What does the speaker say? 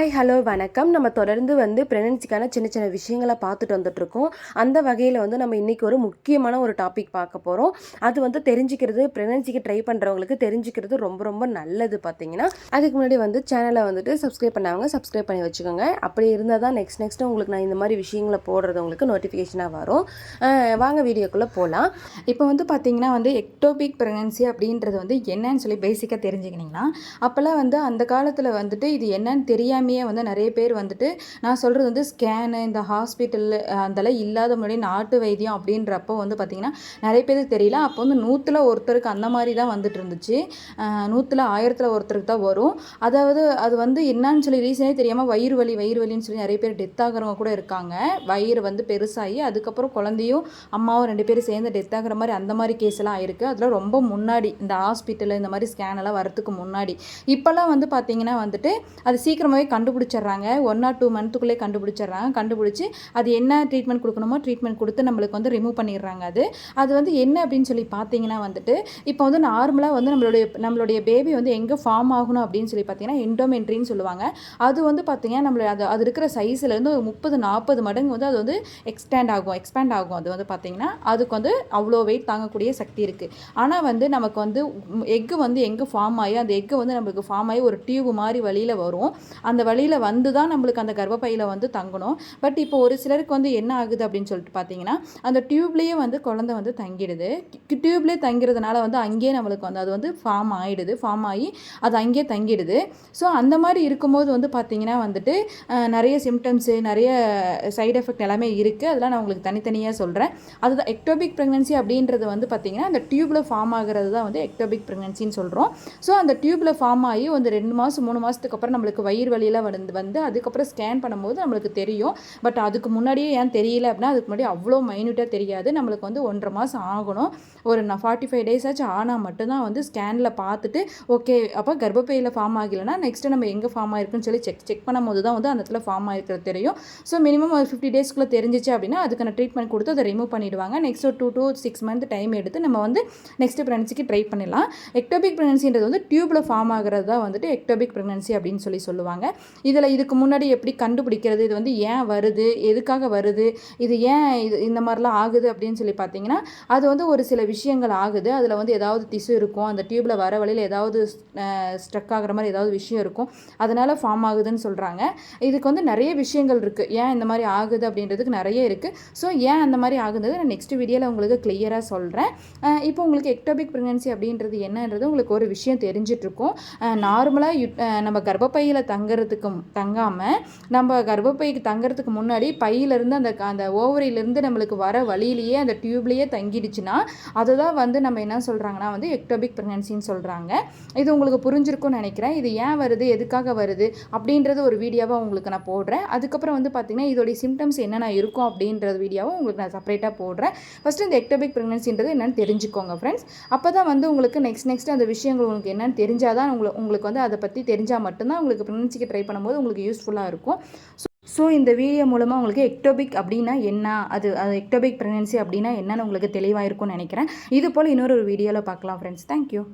Hi hello வணக்கம். நம்ம தொடர்ந்து வந்து ப்ரெக்னன்சிக்கான சின்ன சின்ன விஷயங்களை பார்த்துட்டு வந்துட்ருக்கோம் அந்த வகையில் வந்து நம்ம இன்றைக்கி ஒரு முக்கியமான ஒரு டாபிக் பார்க்க போகிறோம் அது வந்து தெரிஞ்சுக்கிறது ப்ரெக்னன்சிக்கு ட்ரை பண்ணுறவங்களுக்கு தெரிஞ்சுக்கிறது ரொம்ப ரொம்ப நல்லது பார்த்தீங்கன்னா அதுக்கு முன்னாடி வந்து சேனலை வந்துட்டு சப்ஸ்கிரைப் பண்ணாங்க சப்ஸ்கிரைப் பண்ணி வச்சுக்கோங்க. அப்படி இருந்தால் தான் நெக்ஸ்ட் நெக்ஸ்ட்டு உங்களுக்கு நான் இந்த மாதிரி விஷயங்களை போடுறது உங்களுக்கு நோட்டிஃபிகேஷனாக வரும். வாங்க வீடியோக்குள்ளே போகலாம் இப்போ வந்து பார்த்தீங்கன்னா வந்து எக்டோபிக் ப்ரெக்னன்சி அப்படின்றது வந்து என்னன்னு சொல்லி பேசிக்காக தெரிஞ்சுக்கினீங்கன்னா அப்போல்லாம் வந்து அந்த காலத்தில் வந்துட்டு இது என்னன்னு தெரியாமையே வந்து நிறைய பேர் வந்துட்டு நான் சொல்கிறது வந்து ஸ்கேனு இந்த ஹாஸ்பிட்டல் அதெல்லாம் இல்லாத முன்னாடி நாட்டு வைத்தியம் அப்படின்றப்போ வந்து பார்த்திங்கன்னா நிறைய பேருக்கு தெரியல. அப்போ வந்து நூற்றில் ஒருத்தருக்கு அந்த மாதிரி தான் வந்துட்டு இருந்துச்சு. நூற்றில் ஆயிரத்தில் ஒருத்தருக்கு தான் வரும். அதாவது அது வந்து என்னன்னு சொல்லி ரீசனே தெரியாமல் வயிறு வலி வயிறு வலின்னு சொல்லி நிறைய பேர் டெத் ஆகிறவங்க கூட இருக்காங்க. வயிறு வந்து பெருசாகி அதுக்கப்புறம் குழந்தையும் அம்மாவும் ரெண்டு பேரும் சேர்ந்து டெத் ஆகிற மாதிரி அந்த மாதிரி கேஸ் எல்லாம் ஆயிருக்கு. அதில் ரொம்ப முன்னாடி இந்த ஹாஸ்பிட்டல் இந்த மாதிரி ஸ்கேன் எல்லாம் வரத்துக்கு முன்னாடி. இப்போல்லாம் வந்து பார்த்தீங்கன்னா வந்துட்டு அது சீக்கிரமாகவே கண்டுபிடிச்சிடுறாங்க. ஒன் ஆர் டூ மந்த்துக்குள்ளே கண்டுபிடிச்சிடுறாங்க. கண்டுபிடிச்சி அது என்ன ட்ரீட்மெண்ட் கொடுக்கணுமோ ட்ரீட்மெண்ட் கொடுத்து நம்மளுக்கு வந்து ரிமூவ் பண்ணிடுறாங்க அது. அது வந்து என்ன அப்படின்னு சொல்லி பார்த்தீங்கன்னா வந்துட்டு இப்போ வந்து நார்மலாக வந்து நம்மளுடைய நம்மளுடைய பேபி வந்து எங்கே ஃபார்ம் ஆகணும் அப்படின்னு சொல்லி பார்த்தீங்கன்னா எண்டோமென்ட்ரின்னு சொல்லுவாங்க. அது வந்து பார்த்தீங்கன்னா நம்மள அது அது இருக்கிற சைஸ்லேருந்து ஒரு முப்பது நாற்பது மடங்கு வந்து அது வந்து எக்ஸ்டேண்ட் ஆகும் எக்ஸ்பேண்ட் ஆகும். அது வந்து பார்த்தீங்கன்னா அதுக்கு வந்து அவ்வளோ வெயிட் தாங்கக்கூடிய சக்தி இருக்குது ஆனால் வந்து நமக்கு வந்து எக்கு வந்து எங்கே ஃபார்ம் ஆகி அந்த எக்கு வந்து நம்மளுக்கு ஃபார்ம் ஆகி ஒரு டியூப் மாதிரி வழியில் வரும். அந்த வழியில் வந்து தான் நம்மளுக்கு அந்த கர்ப்பப்பையில் வந்து தங்கணும். பட் இப்போ ஒரு சிலருக்கு வந்து என்ன ஆகுது அப்படின்னு சொல்லிட்டு பார்த்தீங்கன்னா அந்த டியூப்லேயே வந்து குழந்தை வந்து தங்கிடுது. டியூப்லேயே தங்கிறதுனால வந்து அங்கேயே நம்மளுக்கு வந்து அது வந்து ஃபார்ம் ஆகிடுது ஃபார்ம் ஆகி அது அங்கேயே தங்கிடுது. ஸோ அந்த மாதிரி இருக்கும்போது வந்து பார்த்தீங்கன்னா வந்துட்டு நிறைய சிம்டம்ஸு நிறைய சைடு எஃபெக்ட் எல்லாமே இருக்குது அதெல்லாம் நான் உங்களுக்கு தனித்தனியாக சொல்கிறேன் அதுதான் எக்டோபிக் ப்ரெக்னன்சி அப்படின்றது வந்து பார்த்தீங்கன்னா அந்த டியூப்பில் ஃபார்ம் ஆகிறது தான் வந்து எக்டோபிக் ப்ரெக்னன்சின்னு சொல்கிறோம் ஸோ அந்த டியூப்பில் ஃபார்ம் ஆகி வந்து ரெண்டு மாதம் மூணு மாதத்துக்கு அப்புறம் நம்மளுக்கு வயிறு வலியெல்லாம் வந்து வந்து அதுக்கப்புறம் ஸ்கேன் பண்ணும்போது நம்மளுக்கு தெரியும். பட் அதுக்கு முன்னாடியே ஏன் தெரியல அப்படின்னா அதுக்கு முன்னாடி அவ்வளோ மைன்யூட்டாக தெரியாது. நம்மளுக்கு வந்து ஒன்றரை மாதம் ஆகணும். ஒரு நான் ஃபார்ட்டி ஃபைவ் டேஸ் ஆச்சு ஆனால் மட்டும்தான் வந்து ஸ்கேனில் பார்த்துட்டு ஓகே அப்போ கர்ப்பப்பையில் ஃபார்ம் ஆகலைன்னா நெக்ஸ்ட்டு நம்ம எங்கே ஃபார்ம் ஆயிருக்குன்னு சொல்லி செக் செக் பண்ணும்போது தான் வந்து அந்த இடத்துல ஃபார்ம் ஆயிருக்கிறது தெரியும். ஸோ மினிமம் ஒரு ஃபிஃப்டி டேஸ்க்குள்ளே தெரிஞ்சிச்சு அப்படின்னா அதுக்கான ட்ரீட்மெண்ட் கொடுத்து அதை ரிமூவ் பண்ணிடுவாங்க. நெக்ஸ்ட் ஒரு two to six month time எடுத்து நம்ம வந்து நெக்ஸ்ட் ப்ரெக்னன்சிக்கு ட்ரை பண்ணிடலாம் எக்டோபிக் ப்ரெக்னன்சின்றது வந்து டியூப்பில் ஃபார்ம் ஆகிறது தான் வந்துட்டு எக்டோபிக் ப்ரெக்னன்சி அப்படின்னு சொல்லி சொல்லுவாங்க. இதில் இதுக்கு முன்னாடி எப்படி கண்டுபிடிக்கிறது? இது வந்து ஏன் வருது? எதுக்காக வருது? இது ஏன் இது இந்த மாதிரிலாம் ஆகுது அப்படின்னு சொல்லி பார்த்தீங்கன்னா அது வந்து ஒரு சில விஷயங்கள் ஆகுது. அதில் வந்து ஏதாவது திசு இருக்கும். அந்த டியூப்பில் வர வழியில் ஏதாவது ஸ்ட்ரக் ஆகிற மாதிரி ஏதாவது விஷயம் இருக்கும். அதனால் ஃபார்ம் ஆகுதுன்னு சொல்கிறாங்க இதுக்கு வந்து நிறைய விஷயங்கள் இருக்குது ஏன் இந்த மாதிரி ஆகுது அப்படின்றதுக்கு நிறைய இருக்குது ஸோ ஏன் அந்த மாதிரி ஆகுது நான் நெக்ஸ்ட் வீடியோவில் உங்களுக்கு கிளியராக சொல்கிறேன் இப்போ உங்களுக்கு எக்டோபிக் ப்ரெக்னன்சி அப்படின்றது என்னன்றது உங்களுக்கு ஒரு விஷயம் தெரிஞ்சிட்ருக்கும். நார்மலாக நம்ம கர்ப்பப்பையில் தங்குறது தங்குறதுக்கு தங்காமல் நம்ம கர்ப்பப்பைக்கு தங்குறதுக்கு முன்னாடி பையிலேருந்து அந்த அந்த ஓவரியிலேருந்து நம்மளுக்கு வர வழியிலேயே அந்த டியூப்லேயே தங்கிடுச்சுன்னா அதை தான் வந்து நம்ம என்ன சொல்கிறாங்கன்னா வந்து எக்டோபிக் ப்ரெக்னன்சின்னு சொல்கிறாங்க இது உங்களுக்கு புரிஞ்சிருக்கும்னு நினைக்கிறேன். இது ஏன் வருது? எதுக்காக வருது? அப்படின்றது ஒரு வீடியோவாக உங்களுக்கு நான் போடுறேன். அதுக்கப்புறம் வந்து பார்த்திங்கன்னா இதோடைய சிம்டம்ஸ் என்னென்ன இருக்கும் அப்படின்றது வீடியோவும் உங்களுக்கு நான் செப்பரேட்டாக போடுறேன். ஃபஸ்ட்டு இந்த எக்டோபிக் ப்ரெக்னன்சின்றது என்னென்னு தெரிஞ்சுக்கோங்க ஃப்ரெண்ட்ஸ் அப்போ தான் வந்து உங்களுக்கு நெக்ஸ்ட் நெக்ஸ்ட் அந்த விஷயங்கள் உங்களுக்கு என்னென்னு தெரிஞ்சால் தான் உங்களுக்கு உங்களுக்கு வந்து அதை பற்றி தெரிஞ்சால் மட்டும்தான் உங்களுக்கு ப்ரெக்னன்சிக்கு ட்ரை பண்ணும்போது உங்களுக்கு யூஸ்ஃபுல்லாக இருக்கும். ஸோ இந்த வீடியோ மூலமாக உங்களுக்கு எக்டோபிக் அப்படின்னா என்ன? அது அது எக்டோபிக் ப்ரெக்னன்சி அப்படின்னா என்னன்னு உங்களுக்கு தெளிவாக இருக்கும்னு நினைக்கிறேன். இது போல் இன்னொரு ஒரு வீடியோவில் பார்க்கலாம் ஃப்ரெண்ட்ஸ் தேங்க்யூ